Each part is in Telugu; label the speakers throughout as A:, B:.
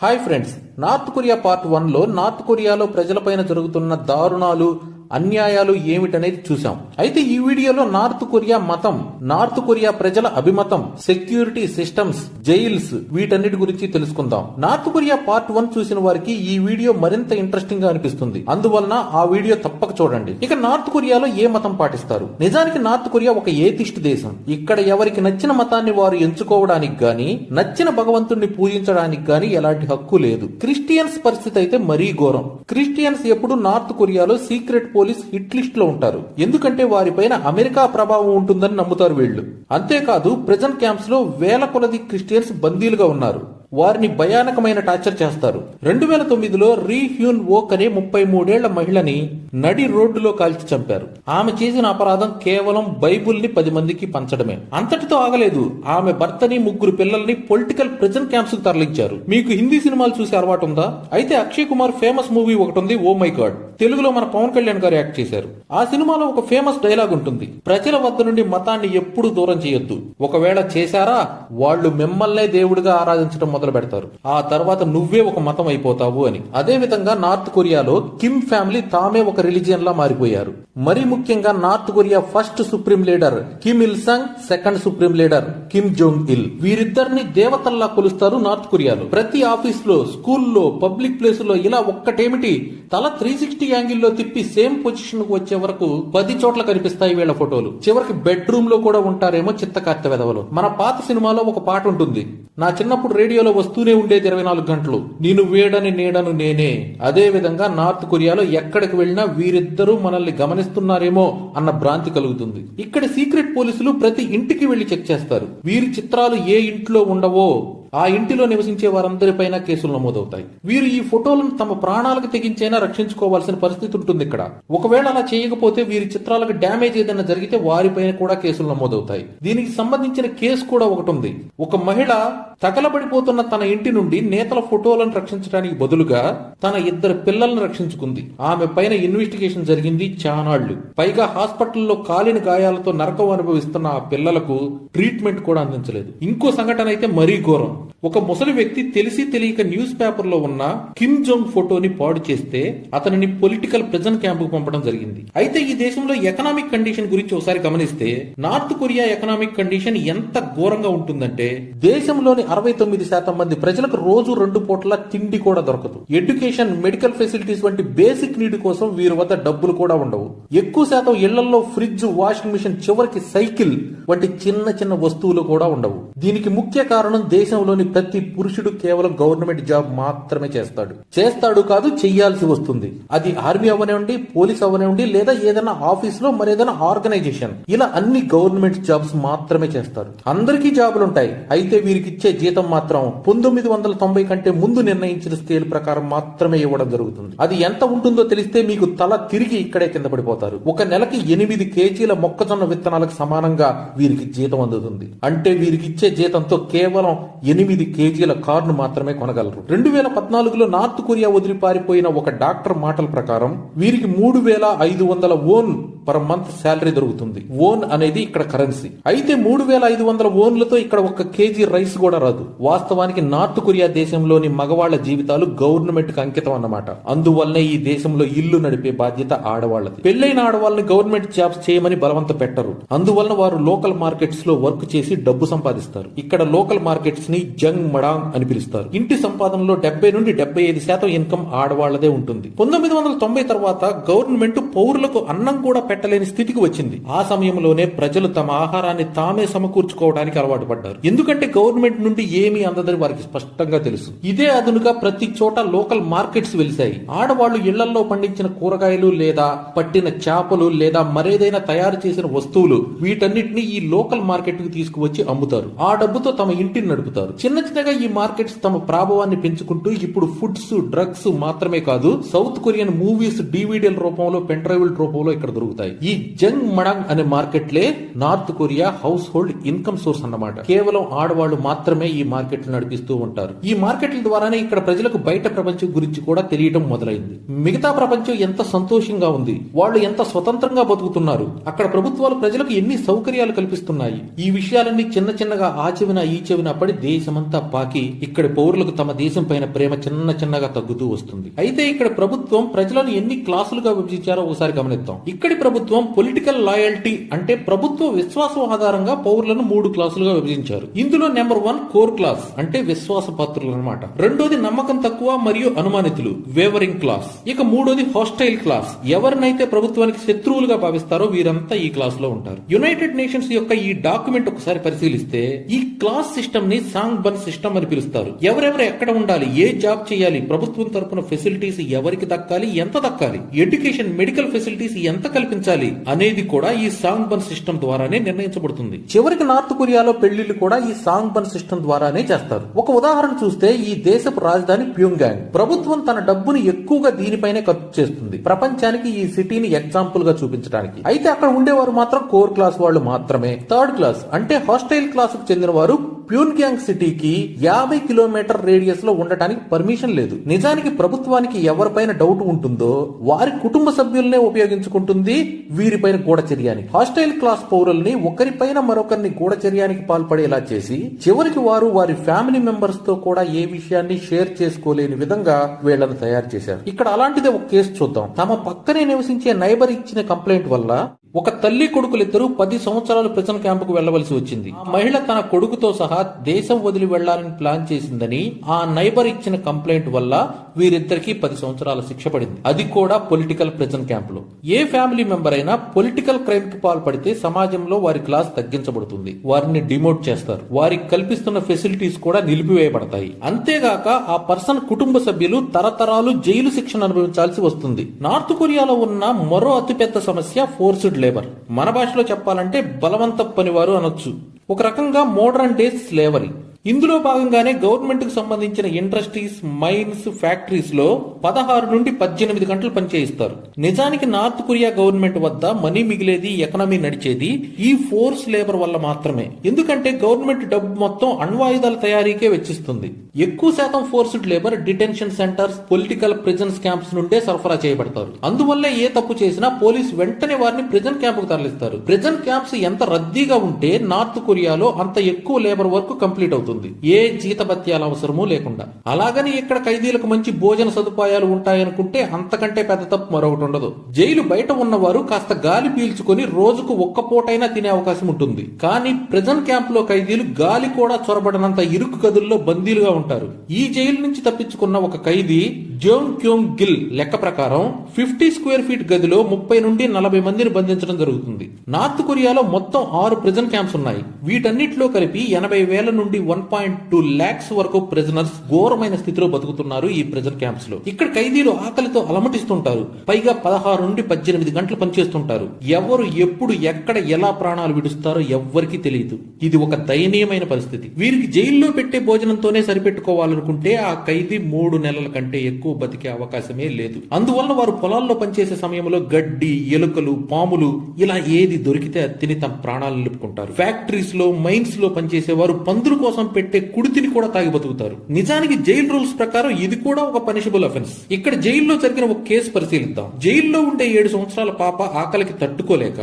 A: Hi friends North Korea part వన్లో నార్త్ కొరియాలో ప్రజలపైన జరుగుతున్న దారుణాలు అన్యాయాలు ఏమిటనేది చూసాం అయితే ఈ వీడియోలో నార్త్ కొరియా మతం నార్త్ కొరియా ప్రజల అభిమతం సెక్యూరిటీ సిస్టమ్స్ జైల్స్ వీటన్నిటి గురించి తెలుసుకుందాం. నార్త్ కొరియా పార్ట్ వన్ చూసిన వారికి ఈ వీడియో మరింత ఇంట్రెస్టింగ్గా అనిపిస్తుంది. అందువలన ఆ వీడియో తప్పక చూడండి. ఇక నార్త్ కొరియాలో ఏ మతం పాటిస్తారు? నిజానికి నార్త్ కొరియా ఒక ఏతిస్ట్ దేశం. ఇక్కడ ఎవరికి నచ్చిన మతాన్ని వారు ఎంచుకోవడానికి గాని నచ్చిన భగవంతుణ్ణి పూజించడానికి గాని ఎలాంటి హక్కు లేదు. క్రిస్టియన్స్ పరిస్థితి అయితే మరీ ఘోరం. క్రిస్టియన్స్ ఎప్పుడు నార్త్ కొరియాలో సీక్రెట్ పోలీస్ హిట్ లిస్ట్లో ఉంటారు. ఎందుకంటే వారిపైన అమెరికా ప్రభావం ఉంటుందని నమ్ముతారు వీళ్ళు. అంతేకాదు ప్రెజెంట్ క్యాంప్స్లో వేల కొలది క్రిస్టియన్స్ బందీలుగా ఉన్నారు. వారిని భయానకమైన టార్చర్ చేస్తారు. రెండు వేల తొమ్మిదిలో రీ హ్యూన్ ఓక్ అనే ముప్పై మూడేళ్ళ మహిళని నడి రోడ్డులో కాల్చి చంపారు. ఆమె చేసిన అపరాధం కేవలం బైబుల్ని పది మందికి పంచడమే. అంతటితో ఆగలేదు. ఆమె భర్తని ముగ్గురు పిల్లల్ని పొలిటికల్ ప్రిజన్ క్యాంప్స్కు తరలించారు. మీకు హిందీ సినిమాలు చూసే అలవాటు ఉందా అయితే అక్షయ్ కుమార్ ఫేమస్ మూవీ ఒకటి ఉంది ఓ మై గాడ్. తెలుగులో మన పవన్ కళ్యాణ్ గారు యాక్ట్ చేశారు. ఆ సినిమాలో ఒక ఫేమస్ డైలాగ్ ఉంటుంది. ప్రజల వద్ద నుండి మతాన్ని ఎప్పుడు దూరం చేయొద్దు. ఒకవేళ చేశారా వాళ్ళు మిమ్మల్నే దేవుడిగా ఆరాధించడం మొదలు పెడతారు. ఆ తర్వాత నువ్వే ఒక మతం అయిపోతావు అని. అదే విధంగా నార్త్ కొరియాలో కిమ్ ఫ్యామిలీ తామే ఒక రిలీజియన్లో మారిపోయారు. మరి ముఖ్యంగా North Korea first supreme leader Kim Il Sung second supreme leader Kim Jong Il. వీరిద్దరిని దేవతల్లా కొలుస్తారు నార్త్ కొరియాలో. ప్రతి ఆఫీస్లో స్కూల్లో పబ్లిక్ ప్లేస్లో ఇలా ఒక్కటేమిటి? తల త్రీ సిక్స్టీ యాంగిల్లో తిప్పి సేమ్ పొజిషన్కు వచ్చే వరకు పది చోట్ల కనిపిస్తాయి వీళ్ళ ఫోటోలు. చివరికి బెడ్రూమ్లో కూడా ఉంటారేమో చిత్తకార్త వెదవలు మన పాత సినిమాలో ఒక పాట ఉంటుంది. నా చిన్నప్పుడు రేడియోలో వస్తూనే ఉండేది ఇరవై నాలుగు గంటలు. నేను వేడని నీడను నేనే. అదే విధంగా నార్త్ కొరియాలో ఎక్కడికి వెళ్ళినా వీరిద్దరూ మనల్ని చేస్తున్నారేమో అన్న భ్రాంతి కలుగుతుంది. ఇక్కడ సీక్రెట్ పోలీసులు ప్రతి ఇంటికి వెళ్ళి చెక్ చేస్తారు. వీరి చిత్రాలు ఏ ఇంట్లో ఉండవో ఆ ఇంటిలో నివసించే వారందరిపైన కేసులు నమోదవుతాయి. వీరు ఈ ఫోటోలను తమ ప్రాణాలకు తెగించైనా రక్షించుకోవాల్సిన పరిస్థితి ఉంటుంది ఇక్కడ. ఒకవేళ అలా చేయకపోతే వీరి చిత్రాలకు డ్యామేజ్ ఏదైనా జరిగితే వారిపైన కూడా కేసులు నమోదవుతాయి. దీనికి సంబంధించిన కేసు కూడా ఒకటి ఉంది. ఒక మహిళ తగలబడిపోతున్న తన ఇంటి నుండి నేతల ఫోటోలను రక్షించడానికి బదులుగా తన ఇద్దరు పిల్లలను రక్షించుకుంది. ఆమె పైన ఇన్వెస్టిగేషన్ జరిగింది చానాళ్ళు పైగా హాస్పిటల్లో కాలిన గాయాలతో నరకం అనుభవిస్తున్న ఆ పిల్లలకు ట్రీట్మెంట్ కూడా అందించలేదు. ఇంకో సంఘటన అయితే మరీ ఘోరం. ఒక ముసలి వ్యక్తి తెలిసి తెలియక న్యూస్ పేపర్లో ఉన్న కిమ్ జోంగ్ ఫోటోని పాడు చేస్తే అతనిని పొలిటికల్ ప్రిజన్ క్యాంప్కు పంపడం జరిగింది. అయితే ఈ దేశంలో ఎకనామిక్ కండిషన్ గురించి ఒకసారి గమనిస్తే నార్త్ కొరియా ఎకనామిక్ కండిషన్ ఎంత ఘోరంగా ఉంటుందంటే దేశంలోని అరవై తొమ్మిది శాతం మంది ప్రజలకు రోజు రెండు పూట్ల తిండి కూడా దొరకదు. ఎడ్యుకేషన్ మెడికల్ ఫెసిలిటీస్ వంటి బేసిక్ నీడ్ కోసం వీరి వద్ద డబ్బులు కూడా ఉండవు. ఎక్కువ శాతం ఇళ్ళలో ఫ్రిడ్జ్ వాషింగ్ మిషన్ చివరికి సైకిల్ వంటి చిన్న చిన్న వస్తువులు కూడా ఉండవు. దీనికి ముఖ్య కారణం దేశంలోని ప్రతి పురుషుడు కేవలం గవర్నమెంట్ జాబ్ మాత్రమే చేస్తాడు. చేస్తాడు కాదు చెయ్యాల్సి వస్తుంది. అది ఆర్మీ అవనివ్వండి పోలీస్ అవనివ్వండి లేదా ఏదైనా ఆఫీస్లో మరేదైనా ఆర్గనైజేషన్. ఇలా అన్ని గవర్నమెంట్ జాబ్స్ మాత్రమే చేస్తారు. అందరికీ జాబులు ఉంటాయి అయితే వీరికి ఇచ్చే జీతం మాత్రం పంతొమ్మిది వందల తొంభై కంటే ముందు నిర్ణయించిన స్కేల్ ప్రకారం మాత్రమే ఇవ్వడం జరుగుతుంది. అది ఎంత ఉంటుందో తెలిస్తే మీకు తల తిరిగి ఇక్కడే కింద పడిపోతారు. ఒక నెలకి ఎనిమిది కేజీల మొక్కజొన్న విత్తనాలకు సమానంగా వీరికి జీతం అందుతుంది. అంటే వీరికి ఇచ్చే జీతంతో కేవలం ఎనిమిది కేజీల కార్ను మాత్రమే కొనగలరు. రెండు వేల పద్నాలుగులో నార్త్ కొరియా వదిలి పారిపోయిన ఒక డాక్టర్ మాటల ప్రకారం వీరికి మూడు వేల ఐదు వందల ఓన్ పర్ మంత్ శాలరీ దొరుకుతుంది. ఓన్ అనేది ఇక్కడ కరెన్సీ. అయితే మూడు వేల ఐదు వందల ఓన్లతో ఇక్కడ ఒక కేజీ రైస్ కూడా రాదు. వాస్తవానికి నార్త్ కొరియా దేశంలోని మగవాళ్ళ జీవితాలు గవర్నమెంట్కి అంకితం అన్నమాట. అందువల్లనే ఈ దేశంలో ఇల్లు నడిపే బాధ్యత ఆడవాళ్ళది. పెళ్ళైన ఆడవాళ్ళని గవర్నమెంట్ జాబ్స్ చేయమని బలవంత పెట్టరు. అందువలన వారు లోకల్ మార్కెట్స్లో వర్క్ చేసి డబ్బు సంపాదిస్తారు. ఇక్కడ లోకల్ మార్కెట్స్ని జంగ్ మడాంగ్ అని పిలుస్తారు. ఇంటి సంపాదనలో డెబ్బై నుండి డెబ్బై ఐదు శాతం ఇన్కమ్ ఆడవాళ్ళదే ఉంటుంది. పంతొమ్మిది వందల తొంభై తర్వాత గవర్నమెంట్ పౌరులకు అన్నం కూడా పెట్టలేని స్థితికి వచ్చింది. ఆ సమయంలోనే ప్రజలు తమ ఆహారాన్ని తామే సమకూర్చుకోవడానికి అలవాటు పడ్డారు. ఎందుకంటే గవర్నమెంట్ నుండి ఏమీ అందదని వారికి స్పష్టంగా తెలుసు. ఇదే అదునుగా ప్రతి చోట లోకల్ మార్కెట్స్ వెలిశాయి. ఆడవాళ్ళు ఇళ్ళలో పండించిన కూరగాయలు లేదా పట్టిన చేపలు లేదా మరేదైనా తయారు చేసిన వస్తువులు వీటన్నిటిని ఈ లోకల్ మార్కెట్కు తీసుకువచ్చి అమ్ముతారు. ఆ డబ్బుతో తమ ఇంటిని నడుపుతారు. చిన్న చిన్నగా ఈ మార్కెట్స్ తమ ప్రాభవాన్ని పెంచుకుంటూ ఇప్పుడు ఫుడ్స్ డ్రగ్స్ మాత్రమే కాదు సౌత్ కొరియన్ మూవీస్ డివిడిఎల్ రూపంలో పెన్ డ్రైవ్ రూపంలో ఇక్కడ దొరుకుతాయి. కనిపిస్తాయి ఈ జంగ్ మడంగ్ అనే మార్కెట్లే North Korea household income source అన్నమాట. కేవలం ఆడవాళ్ళు మాత్రమే ఈ మార్కెట్లు నడిపిస్తూ ఉంటారు. ఈ మార్కెట్ల ద్వారానే ఇక్కడ ప్రజలకు బయట ప్రపంచం గురించి కూడా తెలియటం మొదలైంది. మిగతా ప్రపంచం ఎంత సంతోషంగా ఉంది. వాళ్ళు ఎంత స్వతంత్రంగా బతుకుతున్నారు. అక్కడ ప్రభుత్వాలు ప్రజలకు ఎన్ని సౌకర్యాలు కల్పిస్తున్నాయి. ఈ విషయాలన్నీ చిన్న చిన్నగా ఆ ఈ చెవిన పడి దేశమంతా పాకి ఇక్కడ పౌరులకు తమ దేశం పైన ప్రేమ చిన్న చిన్నగా తగ్గుతూ వస్తుంది. అయితే ఇక్కడ ప్రభుత్వం ప్రజలను ఎన్ని క్లాసులుగా విభజించారో ఒకసారి గమనిద్దాం. ఇక్కడి ప్రభుత్వం పొలిటికల్ లాయల్టీ అంటే ప్రభుత్వ విశ్వాసం ఆధారంగా పౌరులను మూడు క్లాసులుగా విభజించారు. ఇందులో నెంబర్ వన్ కోర్ క్లాస్ అంటే విశ్వాస పాత్రులు అనమాట రెండోది నమ్మకం తక్కువ మరియు అనుమానితులు వేవరింగ్ క్లాస్ ఇక మూడోది హాస్టైల్ క్లాస్ ఎవరినైతే ప్రభుత్వానికి శత్రువులుగా భావిస్తారో వీరంతా ఈ క్లాస్లో ఉంటారు. యునైటెడ్ నేషన్స్ యొక్క ఈ డాక్యుమెంట్ ఒకసారి పరిశీలిస్తే ఈ క్లాస్ సిస్టమ్ని సాంగ్ బన్ సిస్టమ్ అని పిలుస్తారు. ఎవరెవరు ఎక్కడ ఉండాలి ఏ జాబ్ చేయాలి ప్రభుత్వం తరపున ఫెసిలిటీస్ ఎవరికి దక్కాలి ఎంత దక్కాలి ఎడ్యుకేషన్ మెడికల్ ఫెసిలిటీస్ ఎంత కల్పించాలి అనేది కూడా ఈ సాంగ్ బన్ సిస్టమ్ ద్వారానే నిర్ణయించబడుతుంది. చివరికి నార్త్ కొరియాలో పెళ్ళిళ్ళు కూడా ఈ సాంగ్ బన్ సిస్టమ్ ద్వారానే చేస్తారు. ఒక ఉదాహరణ చూస్తే ఈ దేశపు రాజధాని ప్యూంగాంగ్ ప్రభుత్వం తన డబ్బుని ఎక్కువగా దీనిపైనే ఖర్చు చేస్తుంది. ప్రపంచానికి ఈ సిటీని ఎగ్జాంపుల్గా చూపించడానికి. అయితే అక్కడ ఉండేవారు మాత్రం కోర్ క్లాస్ వాళ్ళు మాత్రమే. థర్డ్ క్లాస్ అంటే హాస్టైల్ క్లాస్కు చెందిన వారు ప్యూన్గ్యాంగ్ సిటీకి యాభై కిలోమీటర్ రేడియస్లో ఉండటానికి పర్మిషన్ లేదు. నిజానికి ప్రభుత్వానికి ఎవరిపైన డౌట్ ఉంటుందో వారి కుటుంబ సభ్యులనే ఉపయోగించుకుంటుంది వీరిపైన గూఢచర్యానికి హాస్టైల్ క్లాస్ పౌరుల్ని ఒకరిపైన మరొకరిని గూఢచర్యానికి పాల్పడేలా చేసి చివరికి వారు వారి ఫ్యామిలీ మెంబర్స్తో కూడా ఏ విషయాన్ని షేర్ చేసుకోలేని విధంగా వీళ్ళను తయారు చేశారు. ఇక్కడ అలాంటిదే ఒక కేసు చూద్దాం. తమ పక్కనే నివసించే నైబర్ ఇచ్చిన కంప్లైంట్ వల్ల ఒక తల్లి కొడుకులిద్దరూ పది సంవత్సరాలు ప్రజల క్యాంపుకు వెళ్ళవలసి వచ్చింది. మహిళ తన కొడుకుతో సహా దేశం వదిలి వెళ్ళాలని ప్లాన్ చేసిందని ఆ నైబర్ ఇచ్చిన కంప్లైంట్ వల్ల వీరిద్దరికి పది సంవత్సరాల శిక్ష పడింది. అది కూడా పొలిటికల్ ప్రిజన్ క్యాంపులో ఏ ఫ్యామిలీ మెంబర్ అయినా పొలిటికల్ క్రైమ్కి పాల్పడితే సమాజంలో వారి క్లాస్ తగ్గించబడుతుంది. వారిని డిమోట్ చేస్తారు. వారికి కల్పిస్తున్న ఫెసిలిటీస్ కూడా నిలిపివేయబడతాయి. అంతేగాక ఆ పర్సన్ కుటుంబ సభ్యులు తరతరాలు జైలు శిక్షణ అనుభవించాల్సి వస్తుంది. నార్త్ కొరియాలో ఉన్న మరో అతిపెద్ద సమస్య ఫోర్స్డ్ లేబర్. మన భాషలో చెప్పాలంటే బలవంత పనివారు అనొచ్చు. ఒక రకంగా మోడర్న్ డేస్ స్లేవరీ. ఇందులో భాగంగానే గవర్నమెంట్కు సంబంధించిన ఇండస్ట్రీస్ మైన్స్ ఫ్యాక్టరీస్లో పదహారు నుండి పద్దెనిమిది గంటలు పనిచేయిస్తారు. నిజానికి నార్త్ కొరియా గవర్నమెంట్ వద్ద మనీ మిగిలేది ఎకనమీ నడిచేది ఈ ఫోర్స్ లేబర్ వల్ల మాత్రమే. ఎందుకంటే గవర్నమెంట్ డబ్బు మొత్తం అణ్వాయుధాల తయారీకే వెచ్చిస్తుంది. ఎక్కువ శాతం forced labour detention centres political prisons camps నుండే సరఫరా చేయబడతారు. అందువల్ల ఏ తప్పు చేసినా పోలీస్ వెంటనే వారిని ప్రిజన్ క్యాంపుకు తరలిస్తారు. ప్రిజన్ క్యాంప్స్ ఎంత రద్దీగా ఉంటే నార్త్ కొరియాలో అంత ఎక్కువ లేబర్ వర్క్ కంప్లీట్ అవుతుంది. ఏ జీతభత్యాల అవసరమూ లేకుండా. అలాగని ఇక్కడ ఖైదీలకు మంచి భోజన సదుపాయాలు ఉంటాయనుకుంటే అంతకంటే పెద్ద తప్పు మరొకటి ఉండదు. జైలు బయట ఉన్నవారు కాస్త గాలి పీల్చుకొని రోజుకు ఒక్క పూటైనా తినే అవకాశం ఉంటుంది. కానీ ప్రిజన్ క్యాంప్లో ఖైదీలు గాలి కూడా చొరబడనంత ఇరుకు గదుల్లో బందీలుగా ఉంటారు. ఈ జైలు నుంచి తప్పించుకున్న ఒక ఖైదీ జోంగ్ క్యోంగ్ గిల్ లెక్క ప్రకారం ఫిఫ్టీ స్క్వేర్ ఫీట్ గదిలో ముప్పై నుండి నలభై మందిని బంధించడం జరుగుతుంది. నార్త్ కొరియాలో మొత్తం ఆరు ప్రిజన్ క్యాంప్స్ ఉన్నాయి. వీటన్నిటిలో కలిపి ఎనభై వేల నుండి వన్ పాయింట్ టూ లాక్స్ వరకు ప్రిజనర్స్ ఘోరమైన స్థితిలో బతుకుతున్నారు ఈ ప్రిజన్ క్యాంప్స్లో. ఇక్కడ ఖైదీలు ఆకలితో అలమటిస్తుంటారు. పైగా పదహారు నుండి పద్దెనిమిది గంటలు పనిచేస్తుంటారు. ఎవరు ఎప్పుడు ఎక్కడ ఎలా ప్రాణాలు విడుస్తారో ఎవ్వరికీ తెలియదు. ఇది ఒక దయనీయమైన పరిస్థితి. వీరికి జైల్లో పెట్టే భోజనంతోనే సరిపెట్టుకోవాలనుకుంటే ఆ ఖైదీ మూడు నెలల కంటే ఎక్కువ బతికే అవకాశమే లేదు. అందువల్ల వారు పొలాల్లో పనిచేసే సమయంలో గడ్డి ఎలుకలు పాములు ఇలా ఏది దొరికితే తిని తమ ప్రాణాలు నిలుపుకుంటారు. ఫ్యాక్టరీస్లో మైన్స్లో పనిచేసే వారు పందుల కోసం పెట్టే కుడితిని కూడా తాగి బతుకుతారు. నిజానికి జైలు రూల్స్ ప్రకారం ఇది కూడా ఒక పనిషబుల్ అఫెన్స్ ఇక్కడ జైల్లో జరిగిన ఒక కేసు పరిశీలిద్దాం. జైల్లో ఉండే ఏడు సంవత్సరాల పాప ఆకలికి తట్టుకోలేక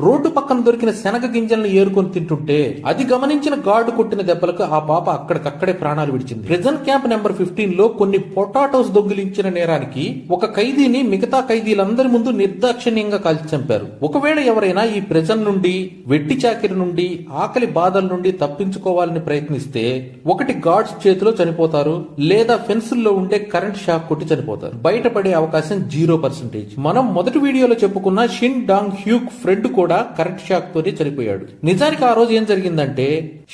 A: రోడ్డు పక్కన దొరికిన శనగ గింజలను ఏరుకొని తింటుంటే అది గమనించిన గార్డు కొట్టిన దెబ్బలకు ఆ పాప అక్కడికక్కడే ప్రాణాలు విడిచింది. ప్రిజన్ క్యాంప్ నెంబర్ ఫిఫ్టీన్లో కొన్ని పొటాటోస్ దొంగిలించిన నేరానికి ఒక ఖైదీని మిగతా ఖైదీలందరి ముందు నిర్దాక్షిణ్యంగా కాల్చి చంపారు. ఒకవేళ ఎవరైనా ఈ ప్రిజన్ నుండి వెట్టి చాకిరి నుండి ఆకలి బాధల నుండి తప్పించుకోవాలని ప్రయత్నిస్తే ఒకటి గార్డ్స్ చేతిలో చనిపోతారు లేదా ఫెన్సుల్లో ఉండే కరెంట్ షాక్ కొట్టి చనిపోతారు. బయటపడే అవకాశం జీరో పర్సెంటేజ్. మనం మొదటి వీడియోలో చెప్పుకున్న షిన్ డాంగ్ హ్యూక్ ఫ్రెండ్ కూడా కూడా కరెంట్ షాక్ తోనే చనిపోయాడు. నిజానికి ఆ రోజు ఏం జరిగిందంటే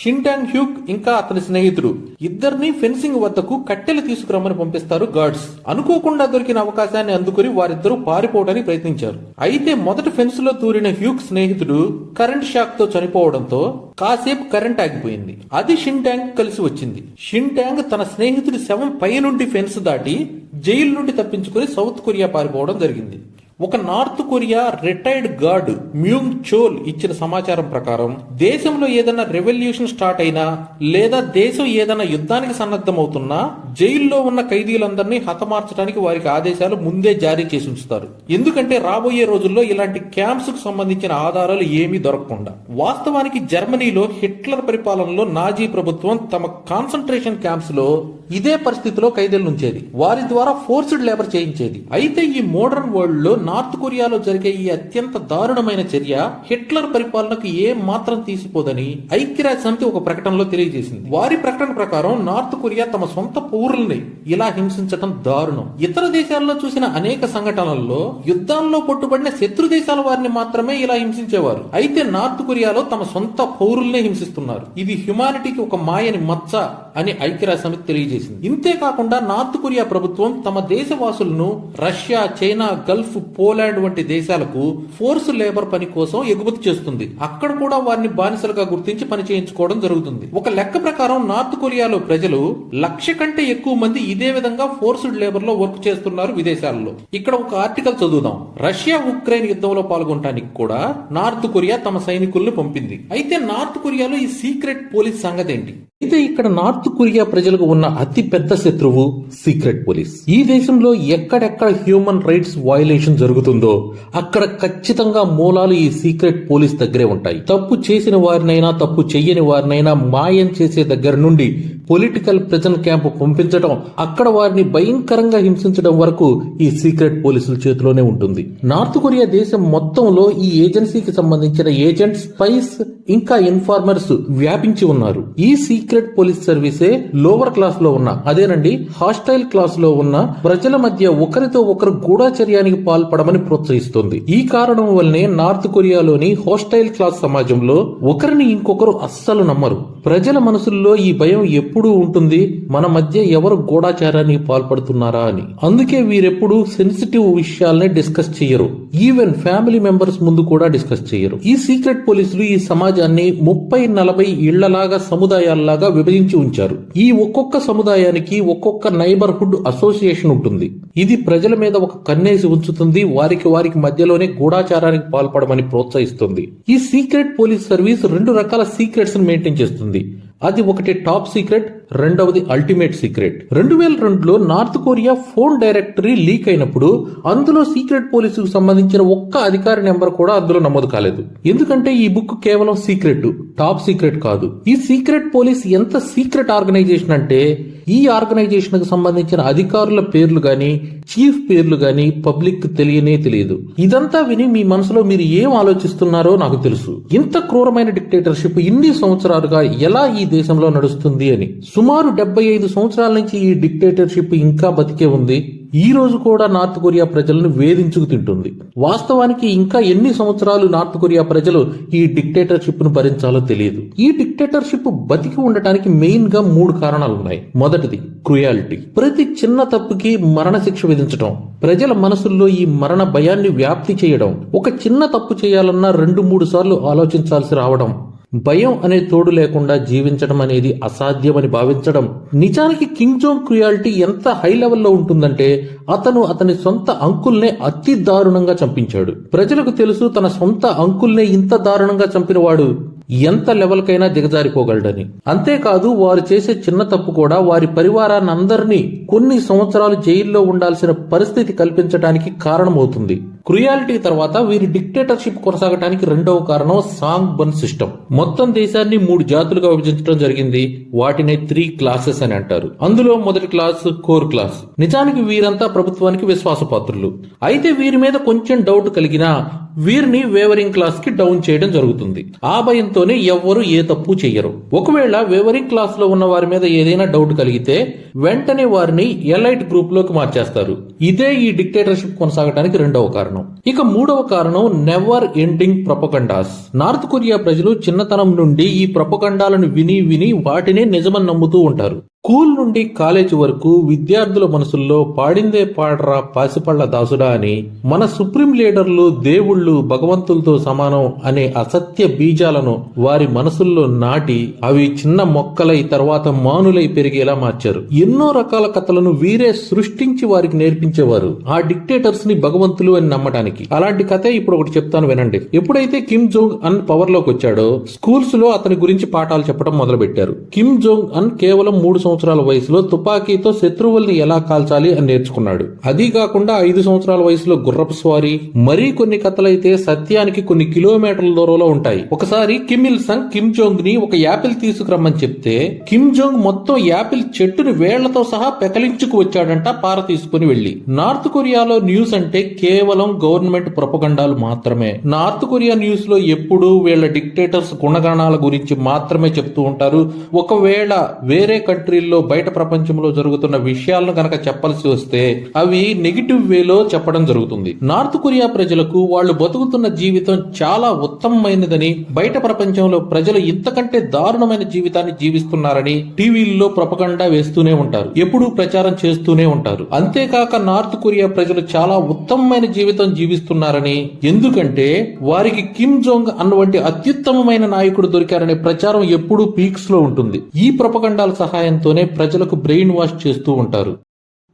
A: షింటాంగ్ హ్యూక్ ఇంకా అతని స్నేహితుడు. ఇద్దరిని ఫెన్సింగ్ వద్దకు కట్టెలు తీసుకురమ్మని పంపిస్తారు గార్డ్స్ అనుకోకుండా దొరికిన అవకాశాన్ని అందుకుని వారిద్దరూ పారిపోవడానికి ప్రయత్నించారు. అయితే మొదటి ఫెన్స్లో దూరిన హ్యూక్ స్నేహితుడు కరెంట్ షాక్తో చనిపోవడంతో కాసేపు కరెంట్ ఆగిపోయింది. అది షిన్ కలిసి వచ్చింది. షిన్ తన స్నేహితుడి శవం పై నుండి ఫెన్స్ దాటి జైలు నుండి తప్పించుకుని సౌత్ కొరియా పారిపోవడం జరిగింది. ఒక North Korea retired guard Myung Chol ఇచ్చిన సమాచారం ప్రకారం దేశంలో ఏదైనా రెవల్యూషన్ స్టార్ట్ అయినా లేదా దేశం ఏదైనా యుద్ధానికి సన్నద్ధమవుతున్నా జైల్లో ఉన్న ఖైదీలందరినీ హతమార్చడానికి వారికి ఆదేశాలు ముందే జారీ చేసి ఉంచుతారు. ఎందుకంటే రాబోయే రోజుల్లో ఇలాంటి క్యాంప్స్కు సంబంధించిన ఆధారాలు ఏమీ దొరకకుండా. వాస్తవానికి జర్మనీలో హిట్లర్ పరిపాలనలో నాజీ ప్రభుత్వం తమ కాన్సన్ట్రేషన్ క్యాంప్స్లో ఇదే పరిస్థితిలో ఖైదీలను ఉంచేది. వారి ద్వారా ఫోర్స్డ్ లేబర్ చేయించేది. అయితే ఈ మోడర్న్ వరల్డ్లో నార్త్ కొరియాలో జరిగే ఈ అత్యంత దారుణమైన చర్య హిట్లర్ పరిపాలనకు ఏ మాత్రం తీసిపోదని ఐక్యరాజ్య సమితి ఒక ప్రకటనలో తెలియజేసింది. వారి ప్రకటన ప్రకారం నార్త్ కొరియా తమ సొంత పౌరుల్ని ఇలా హింసించడం దారుణం. ఇతర దేశాల్లో చూసిన అనేక సంఘటనల్లో యుద్ధాల్లో పట్టుబడిన శత్రు దేశాల వారిని మాత్రమే ఇలా హింసించేవారు. అయితే నార్త్ కొరియాలో తమ సొంత పౌరుల్నే హింసిస్తున్నారు. ఇది హ్యుమానిటీకి ఒక మాయని మచ్చ అని ఐక్యరాజ్య సమితి తెలియజేసింది. ఇంతే కాకుండా నార్త్ కొరియా ప్రభుత్వం తమ దేశవాసులను రష్యా చైనా గల్ఫ్ పోలాండ్ వంటి దేశాలకు ఫోర్స్ లేబర్ పని కోసం ఎగుమతి చేస్తుంది. అక్కడ కూడా వారిని బానిసలుగా గుర్తించి పని చేయించుకోవడం జరుగుతుంది. ఒక లెక్క ప్రకారం నార్త్ కొరియాలో ప్రజలు లక్ష కంటే ఎక్కువ మంది ఇదే విధంగా ఫోర్స్డ్ లేబర్లో వర్క్ చేస్తున్నారు విదేశాల్లో. ఇక్కడ ఒక ఆర్టికల్ చదువుదాం. రష్యా ఉక్రెయిన్ యుద్ధంలో పాల్గొనడానికి కూడా నార్త్ కొరియా తమ సైనికులను పంపింది. అయితే నార్త్ కొరియాలో ఈ సీక్రెట్ పోలీస్ సంగతి ఏంటి? అయితే ఇక్కడ నార్త్ కొరియా ప్రజలకు ఉన్న అతి పెద్ద శత్రువు సీక్రెట్ పోలీస్. ఈ దేశంలో ఎక్కడెక్కడ హ్యూమన్ రైట్స్ వయలేషన్ జరుగుతుందో అక్కడ ఖచ్చితంగా మూలాలు ఈ సీక్రెట్ పోలీస్ దగ్గరే ఉంటాయి. తప్పు చేసిన వారినైనా తప్పు చెయ్యని వారినైనా మాయం చేసే దగ్గర నుండి పొలిటికల్ ప్రిజన్ క్యాంప్ పంపించడం అక్కడ వారిని భయంకరంగా హింసించడం వరకు ఈ సీక్రెట్ పోలీసుల చేతిలోనే ఉంటుంది. నార్త్ కొరియా దేశం మొత్తంలో ఈ ఏజెన్సీకి సంబంధించిన ఏజెంట్స్ స్పైస్ ఇంకా ఇన్ఫార్మర్స్ వ్యాపించి ఉన్నారు. ఈ సీక్రెట్ పోలీస్ సర్వీసే లోవర్ క్లాస్లో ఉన్న అదేనండి హాస్టైల్ క్లాస్లో ఉన్న ప్రజల మధ్య ఒకరితో ఒకరు గూఢాచర్యానికి పాల్పడమని ప్రోత్సహిస్తుంది. ఈ కారణం వల్లనే నార్త్ కొరియాలోని హాస్టైల్ క్లాస్ సమాజంలో ఒకరిని ఇంకొకరు అస్సలు నమ్మరు. ప్రజల మనసుల్లో ఈ భయం ఎప్పుడు ఎప్పుడూ ఉంటుంది మన మధ్య ఎవరు గూఢాచారానికి పాల్పడుతున్నారా అని. అందుకే వీరెప్పుడు సెన్సిటివ్ విషయాల్ని డిస్కస్ చేయరు ఈవెన్ ఫ్యామిలీ మెంబర్స్ ముందు కూడా డిస్కస్ చేయరు ఈ సీక్రెట్ పోలీసులు ఈ సమాజాన్ని ముప్పై నలభై ఇళ్ళలాగా సముదాయాల్లాగా విభజించి ఉంచారు. ఈ ఒక్కొక్క సముదాయానికి ఒక్కొక్క నైబర్హుడ్ అసోసియేషన్ ఉంటుంది. ఇది ప్రజల మీద ఒక కన్నేసి ఉంచుతుంది వారికి వారికి మధ్యలోనే గూఢాచారానికి పాల్పడమని ప్రోత్సహిస్తుంది. ఈ సీక్రెట్ పోలీస్ సర్వీస్ రెండు రకాల సీక్రెట్స్ మెయింటైన్ చేస్తుంది. అది ఒకటి టాప్ సీక్రెట్ రెండవది అల్టిమేట్ సీక్రెట్ రెండు వేల రెండులో North Korea phone directory leak అయినప్పుడు అందులో సీక్రెట్ పోలీసుకు సంబంధించిన ఒక్క అధికారి నెంబర్ కూడా అందులో నమోదు కాలేదు. ఎందుకంటే ఈ బుక్ కేవలం సీక్రెట్ టాప్ సీక్రెట్ కాదు. ఈ సీక్రెట్ పోలీస్ ఎంత సీక్రెట్ ఆర్గనైజేషన్ అంటే ఈ ఆర్గనైజేషన్కు సంబంధించిన అధికారుల పేర్లు గాని చీఫ్ పేర్లు గాని పబ్లిక్ తెలియనే తెలియదు. ఇదంతా విని మీ మనసులో మీరు ఏం ఆలోచిస్తున్నారో నాకు తెలుసు. ఇంత క్రూరమైన డిక్టేటర్షిప్ ఇన్ని సంవత్సరాలుగా ఎలా ఈ దేశంలో నడుస్తుంది అని. సుమారు డెబ్బై ఐదు సంవత్సరాల నుంచి ఈ డిక్టేటర్షిప్ ఇంకా బతికే ఉంది. ఈ రోజు కూడా నార్త్ కొరియా ప్రజలను వేధించుకు తింటుంది. వాస్తవానికి ఇంకా ఎన్ని సంవత్సరాలు నార్త్ కొరియా ప్రజలు ఈ డిక్టేటర్షిప్ను భరించాలో తెలియదు. ఈ డిక్టేటర్షిప్ బతికి ఉండటానికి మెయిన్గా మూడు కారణాలు ఉన్నాయి. మొదటిది క్రుయాలిటీ. ప్రతి చిన్న తప్పుకి మరణ శిక్ష విధించడం ప్రజల మనసుల్లో ఈ మరణ భయాన్ని వ్యాప్తి చేయడం. ఒక చిన్న తప్పు చేయాలన్నా రెండు మూడు సార్లు ఆలోచించాల్సి రావడం. భయం అనే తోడు లేకుండా జీవించడం అనేది అసాధ్యమని భావించడం. నిజానికి కింగ్ జోంగ్ క్రియాలిటీ ఎంత హై లెవెల్లో ఉంటుందంటే అతను అతని సొంత అంకుల్నే అతి దారుణంగా చంపించాడు. ప్రజలకు తెలుసు తన సొంత అంకుల్నే ఇంత దారుణంగా చంపినవాడు. ఎంత లెవెల్కైనా దిగజారిపోగలడని. అంతేకాదు వారు చేసే చిన్న తప్పు కూడా వారి పరివారాన్ని అందరినీ కొన్ని సంవత్సరాలు జైల్లో ఉండాల్సిన పరిస్థితి కల్పించడానికి కారణమవుతుంది. క్రుయాలిటీ తర్వాత వీరి డిక్టేటర్షిప్ కొనసాగడానికి రెండవ కారణం సాంగ్ బన్ సిస్టమ్. మొత్తం దేశాన్ని మూడు జాతులుగా విభజించడం జరిగింది. వాటిని త్రీ క్లాసెస్ అని అంటారు. అందులో మొదటి క్లాస్ కోర్ క్లాస్. నిజానికి వీరంతా ప్రభుత్వానికి విశ్వాసపాత్రులు. అయితే వీరి మీద కొంచెం డౌట్ కలిగినా వీరిని వేవరింగ్ క్లాస్కి డౌన్ చేయడం జరుగుతుంది. ఆ భయంతో భయంతోనే ఎవ్వరు ఏ తప్పు చెయ్యరు. ఒకవేళ వెవరింగ్ క్లాస్లో ఉన్న వారి మీద ఏదైనా డౌట్ కలిగితే వెంటనే వారిని ఎలైట్ గ్రూప్లోకి మార్చేస్తారు. ఇదే ఈ డిక్టేటర్షిప్ కొనసాగడానికి రెండవ కారణం. ఇక మూడవ కారణం never ending propagandas. North Korea ప్రజలు చిన్నతనం నుండి ఈ ప్రొపగండాలను విని విని వాటినే నిజమని నమ్ముతూ ఉంటారు. స్కూల్ నుండి కాలేజీ వరకు విద్యార్థుల మనసుల్లో పాడిందే పాడరా పాసిపళ్ళ దాసుడా అని మన సుప్రీం లీడర్లు దేవుళ్ళు భగవంతులతో సమానం అనే అసత్య బీజాలను వారి మనసుల్లో నాటి అవి చిన్న మొక్కలై తర్వాత మానులై పెరిగేలా మార్చారు. ఎన్నో రకాల కథలను వీరే సృష్టించి వారికి నేర్పించేవారు. ఆ డిక్టేటర్స్ని భగవంతులు అని నమ్మటానికి. అలాంటి కథే ఇప్పుడు ఒకటి చెప్తాను వినండి. ఎప్పుడైతే కిమ్ జోంగ్ అన్ పవర్లోకి వచ్చాడో స్కూల్స్లో అతని గురించి పాఠాలు చెప్పడం మొదలు పెట్టారు కిమ్ జోంగ్ అన్ కేవలం మూడు సంవత్సరాల వయసులో తుపాకీతో శత్రువుల్ని ఎలా కాల్చాలి అని నేర్చుకున్నాడు. అది కాకుండా ఐదు సంవత్సరాల వయసులో గుర్రపు స్వారీ మరీ కొన్ని కథలైతే సత్యానికి కొన్ని కిలోమీటర్ల దూరంలో ఉంటాయి. ఒకసారి కిమ్ ఇల్ సంగ్ కిమ్ జోంగ్ని ఒక యాపిల్ తీసుకురమ్మని చెప్తే కిమ్ జోంగ్ మొత్తం యాపిల్ చెట్టుని వేళ్ళతో సహా పెకలించుకు వచ్చాడంట పార తీసుకుని వెళ్ళి నార్త్ కొరియాలో న్యూస్ అంటే కేవలం గవర్నమెంట్ ప్రొపగండాలు మాత్రమే. నార్త్ కొరియా న్యూస్లో ఎప్పుడూ వీళ్ళ డిక్టేటర్స్ గుణగణాల గురించి మాత్రమే చెప్తూ ఉంటారు. ఒకవేళ వేరే కంట్రీ కంట్రీల్లో బయట ప్రపంచంలో జరుగుతున్న విషయాలను కనుక చెప్పాల్సి వస్తే అవి నెగిటివ్ వేలో చెప్పడం జరుగుతుంది. నార్త్ కొరియా ప్రజలకు వాళ్ళు బతుకుతున్న జీవితం చాలా ఉత్తమమైనదని బయట ప్రపంచంలో ప్రజలు ఇంతకంటే దారుణమైన జీవితాన్ని జీవిస్తున్నారని టీవీల్లో ప్రపకండా వేస్తూనే ఉంటారు. ఎప్పుడూ ప్రచారం చేస్తూనే ఉంటారు. అంతేకాక నార్త్ కొరియా ప్రజలు చాలా ఉత్తమమైన జీవితం జీవిస్తున్నారని ఎందుకంటే వారికి కిమ్ జోంగ్ అన్నవంటి అత్యుత్తమమైన నాయకుడు దొరికారనే ప్రచారం ఎప్పుడూ పీక్స్లో ఉంటుంది. ఈ ప్రపకండాల సహాయంతో సహాయంతోనే ప్రజలకు బ్రెయిన్ వాష్ చేస్తూ ఉంటారు.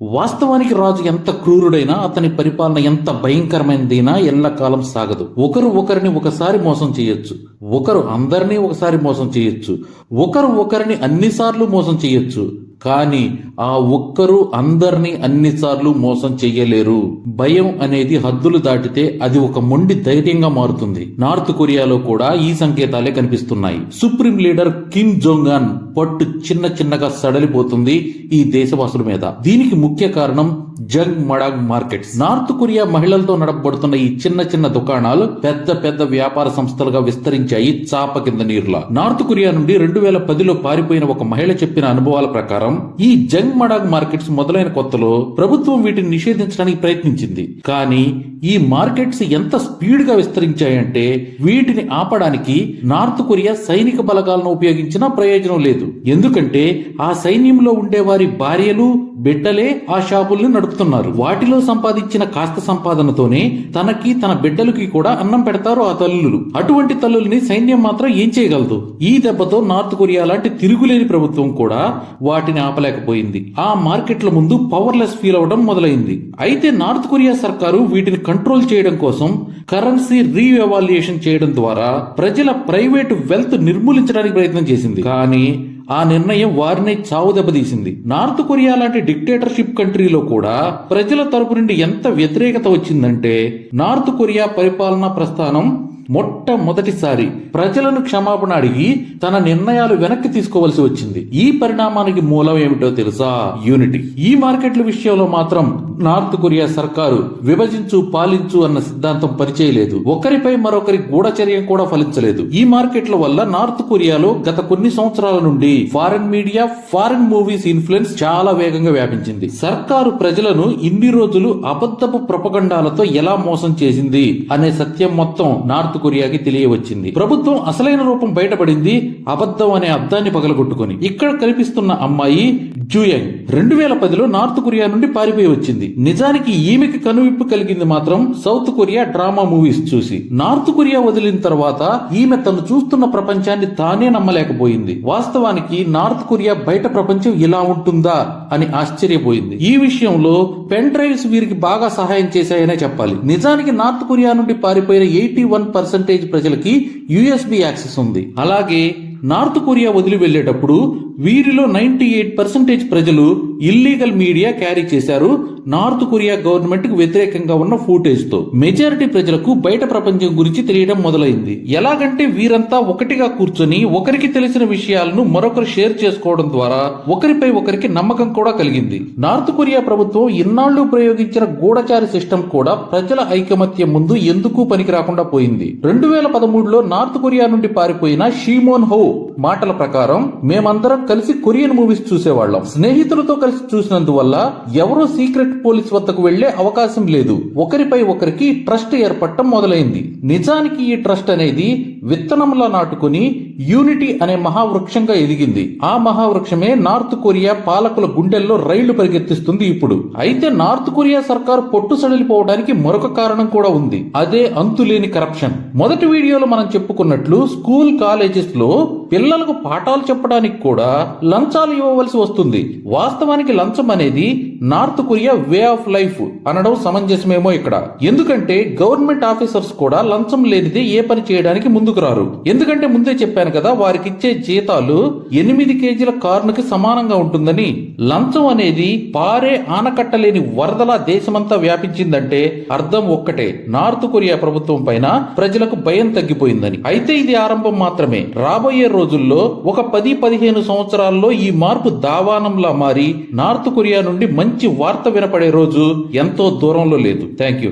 A: వాస్తవానికి రాజు ఎంత క్రూరుడైనా అతని పరిపాలన ఎంత భయంకరమైనదైనా ఎల్లకాలం సాగదు. ఒకరు ఒకరిని ఒకసారి మోసం చేయొచ్చు. ఒకరు అందరినీ ఒకసారి మోసం చేయొచ్చు. ఒకరు ఒకరిని అన్నిసార్లు మోసం చేయొచ్చు. కానీ ఆ ఒక్కరు అందరినీ అన్నిసార్లు మోసం చెయ్యలేరు భయం అనేది హద్దులు దాటితే అది ఒక మొండి ధైర్యంగా మారుతుంది. నార్త్ కొరియాలో కూడా ఈ సంకేతాలే కనిపిస్తున్నాయి. సుప్రీం లీడర్ కిమ్ జోంగాన్ పట్టు చిన్న చిన్నగా సడలిపోతుంది ఈ దేశవాసుల మీద. దీనికి ముఖ్య కారణం జంగ్ మడాగ్ మార్కెట్స్ నార్త్ కొరియా మహిళలతో నడపబడుతున్న ఈ చిన్న చిన్న దుకాణాలు పెద్ద పెద్ద వ్యాపార సంస్థలుగా విస్తరించాయి చాప కింద నీరులా. నార్త్ కొరియా నుండి రెండు వేల పదిలో పారిపోయిన ఒక మహిళ చెప్పిన అనుభవాల ప్రకారం ఈ జంగ్ మడాగ్ మార్కెట్స్ మొదలైన కొత్తలో ప్రభుత్వం వీటిని నిషేధించడానికి ప్రయత్నించింది. కానీ ఈ మార్కెట్స్ ఎంత స్పీడ్గా విస్తరించాయంటే వీటిని ఆపడానికి నార్త్ కొరియా సైనిక బలగాలను ఉపయోగించినా ప్రయోజనం లేదు. ఎందుకంటే ఆ సైన్యంలో ఉండే వారి భార్యలు బిడ్డలే ఆ షాపుల్ని నడుపుతున్నారు. వాటిలో సంపాదించిన కాస్త సంపాదనతోనే తనకి తన బిడ్డలకి కూడా అన్నం పెడతారు ఆ తల్లులు. అటువంటి తల్లుల్ని సైన్యం మాత్రం ఏం చేయగలదు? ఈ దెబ్బతో నార్త్ కొరియా లాంటి తిరుగులేని ప్రభుత్వం కూడా వాటిని ఆపలేకపోయింది. ఆ మార్కెట్ల ముందు పవర్లెస్ ఫీల్ అవడం మొదలైంది. అయితే నార్త్ కొరియా సర్కారు వీటిని కంట్రోల్ చేయడం కోసం కరెన్సీ రీఎవాల్యుయేషన్ చేయడం ద్వారా ప్రజల ప్రైవేటు వెల్త్ నిర్మూలించడానికి ప్రయత్నం చేసింది. కానీ ఆ నిర్ణయం వారిని చావు దెబ్బతీసింది. నార్త్ కొరియా లాంటి డిక్టేటర్షిప్ కంట్రీలో కూడా ప్రజల తరపు నుండి ఎంత వ్యతిరేకత వచ్చిందంటే నార్త్ కొరియా పరిపాలనా ప్రస్థానం మొట్టమొదటిసారి ప్రజలను క్షమాపణ అడిగి తన నిర్ణయాలు వెనక్కి తీసుకోవలసి వచ్చింది. ఈ పరిణామానికి మూలం ఏమిటో తెలుసా? యూనిటీ. ఈ మార్కెట్ల విషయంలో మాత్రం నార్త్ కొరియా సర్కారు విభజించు పాలించు అన్న సిద్ధాంతం పరిచయలేదు. ఒకరిపై మరొకరి గూఢచర్యం కూడా ఫలించలేదు. ఈ మార్కెట్ల వల్ల నార్త్ కొరియాలో గత కొన్ని సంవత్సరాల నుండి foreign media foreign movies influence చాలా వేగంగా వ్యాపించింది. సర్కారు ప్రజలను ఇన్ని రోజులు అబద్ధపు ప్రపగండాలతో ఎలా మోసం చేసింది అనే సత్యం మొత్తం నార్త్ కొరియాకి తెలియవచ్చింది. ప్రభుత్వం అసలైన రూపం బయటపడింది అబద్ధం అనే అర్థాన్ని పగలగొట్టుకుని. ఇక్కడ కనిపిస్తున్న అమ్మాయి జూయంగ్. రెండు వేల పదిలో నార్త్ కొరియా నుండి పారిపోయి వచ్చింది నిజానికి ఈమెకి కనువిప్పు కలిగింది మాత్రం సౌత్ కొరియా డ్రామా మూవీస్ చూసి. నార్త్ కొరియా వదిలిన తర్వాత ఈమె తను చూస్తున్న ప్రపంచాన్ని తానే నమ్మలేకపోయింది. వాస్తవానికి నార్త్ కొరియా బయట ప్రపంచం ఇలా ఉంటుందా అని ఆశ్చర్యపోయింది. ఈ విషయంలో పెన్ డ్రైవ్స్ వీరికి బాగా సహాయం చేశాయనే చెప్పాలి. నిజానికి నార్త్ కొరియా నుండి పారిపోయిన ఎయిటీ వన్ పర్సెంటేజ్ ప్రజలకి యుఎస్బి యాక్సెస్ ఉంది. అలాగే నార్త్ కొరియా వదిలి వెళ్ళేటప్పుడు వీరిలో నైన్టీ ఎయిట్ పర్సెంటేజ్ ప్రజలు ఇల్లీగల్ మీడియా క్యారీ చేశారు. నార్త్ కొరియా గవర్నమెంట్కు వ్యతిరేకంగా ఉన్న ఫూటేజ్తో మెజారిటీ ప్రజలకు బయట ప్రపంచం గురించి తెలియడం మొదలైంది. ఎలాగంటే వీరంతా ఒకటిగా కూర్చొని ఒకరికి తెలిసిన విషయాలను మరొకరు షేర్ చేసుకోవడం ద్వారా ఒకరిపై ఒకరికి నమ్మకం కూడా కలిగింది. నార్త్ కొరియా ప్రభుత్వం ఇన్నాళ్ళు ప్రయోగించిన గూఢచారి సిస్టమ్ కూడా ప్రజల ఐకమత్యం ముందు ఎందుకు పనికి రాకుండా పోయింది? రెండు వేల పదమూడులో నార్త్ కొరియా నుండి పారిపోయిన షీమోన్ హౌ మాటల ప్రకారం మేమందరం కలిసి కొరియన్ మూవీస్ చూసేవాళ్ళం. స్నేహితులతో కలిసి చూసినందువల్ల ఎవరూ సీక్రెట్ పోలీస్ వద్దకు వెళ్ళే అవకాశం లేదు. ఒకరిపై ఒకరికి ట్రస్ట్ ఏర్పడటం మొదలైంది. నిజానికి ఈ ట్రస్ట్ అనేది విత్తనంలా నాటుకుని యూనిటీ అనే మహావృక్షంగా ఎదిగింది. ఆ మహావృక్షమే నార్త్ కొరియా పాలకుల గుండెల్లో రైళ్ళు పరిగెత్తిస్తుంది ఇప్పుడు. అయితే నార్త్ కొరియా సర్కార్ పొట్టు సడలిపోవడానికి మరొక కారణం కూడా ఉంది. అదే అంతులేని కరప్షన్. మొదటి వీడియోలో మనం చెప్పుకున్నట్లు స్కూల్ కాలేజెస్లో పిల్లలకు పాఠాలు చెప్పడానికి కూడా లంచాలు ఇవ్వవలసి వస్తుంది. వాస్తవానికి లంచం అనేది North Korea way of life అనడం సమంజసమేమో ఇక్కడ. ఎందుకంటే గవర్నమెంట్ ఆఫీసర్స్ కూడా లంచం లేనిదే ఏ పని చేయడానికి ముందుకు రారు. ఎందుకంటే ముందే చెప్పాను కదా వారికి ఇచ్చే జీతాలు ఎనిమిది కేజీల కార్నుకి సమానంగా ఉంటుందని. లంచం అనేది పారే ఆనకట్టలేని వరదలా దేశమంతా వ్యాపించిందంటే అర్థం ఒక్కటే. నార్త్ కొరియా ప్రభుత్వం పైన ప్రజలకు భయం తగ్గిపోయిందని. అయితే ఇది ఆరంభం మాత్రమే. రాబోయే రోజుల్లో ఒక పది పదిహేను సంవత్సరాల్లో ఈ మార్పు దావానంలా మారి నార్త్ కొరియా నుండి మంచి వార్త వినపడే రోజు ఎంతో దూరంలో లేదు. Thank you